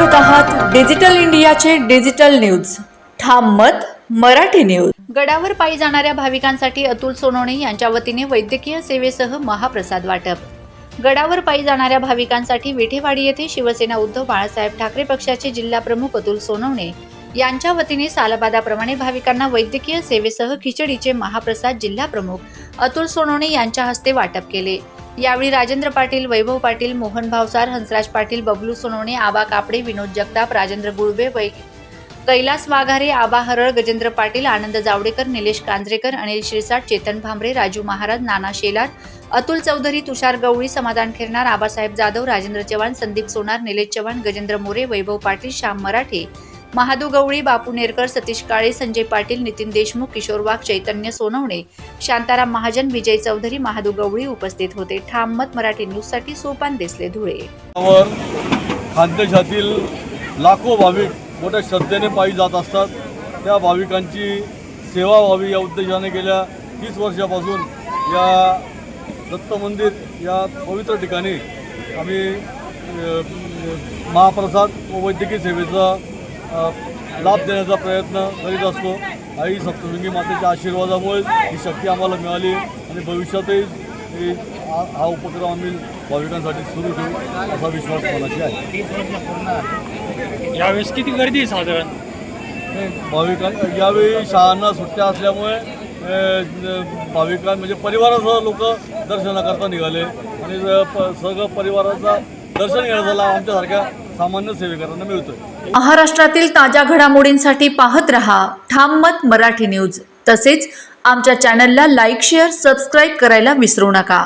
Digital इंडियाचे digital news. ठाम मत मराठी न्यूज. गडावर पायी जाणाऱ्या भाविकांसाठी अतुल सोनवणे यांच्या वतीने वैद्यकीय सेवेसह महाप्रसाद वाटप. गडावर पायी जाणाऱ्या भाविकांसाठी विठेवाडी येथे शिवसेना उद्धव बाळासाहेब ठाकरे पक्षाचे जिल्हाप्रमुख अतुल सोनवणे यांच्या वतीने सालबादाप्रमाणे भाविकांना वैद्यकीय सेवेसह खिचडीचे महाप्रसाद जिल्हाप्रमुख अतुल सोनवणे यांच्या हस्ते वाटप केले. यावेळी राजेंद्र पाटील वैभव पाटील मोहन भावसार हंसराज पाटील बबलू सोनवणे आबा कापडे विनोद जगताप राजेंद्र गुळबे वै कैलास वाघारे आबा हरळ गजेंद्र पाटील आनंद जावडेकर निलेश कांजरेकर अनिल शिरसाट चेतन भांबरे राजू महाराज नाना शेलार अतुल चौधरी तुषार गवळी समाधान खेरणार आबासाहेब जाधव राजेंद्र चव्हाण संदीप सोनार निलेश चव्हाण गजेंद्र मोरे वैभव पाटील श्याम मराठे महादू गवळी बापू नेरकर सतीश काळे संजय पाटील नितीन देशमुख किशोर वाघ चैतन्य सोनवणे शांताराम महाजन विजय चौधरी महादू गवळी उपस्थित होते. ठाम मत मराठी न्यूजसाठी सोपान देसले धुळे. खानदेशातील लाखो भाविक मोठ्या श्रद्धेने पायी जात असतात. त्या भाविकांची सेवा व्हावी या उद्देशाने गेल्या तीस वर्षापासून या दत्त मंदिर या पवित्र ठिकाणी आम्ही महाप्रसाद व वैद्यकीय सेवेचा लाभ देण्याचा प्रयत्न करीत असतो. आई सप्तशृंगी मातेच्या आशीर्वादामुळे ही शक्ती आम्हाला मिळाली आणि भविष्यातही ही- उपक्रम आम्ही भाविकांसाठी सुरू ठेवू असा विश्वास मनाची आहे. यावेळेस किती गर्दी आहे साधारण? भाविकां यावेळी शाळांना सुट्ट्या असल्यामुळे भाविकां म्हणजे परिवारासह लोक दर्शनाकरता निघाले. आणि प- सगळं परिवाराचा दर्शन घेण्याचा लाभ आमच्यासारख्या सामान्य सेवेकरांना मिळतोय. महाराष्ट्रातील ताज्या घडामोडींसाठी पाहत रहा ठाम मत मराठी न्यूज. तसेच आमच्या चॅनलला लाईक शेअर सबस्क्राईब करायला विसरू नका.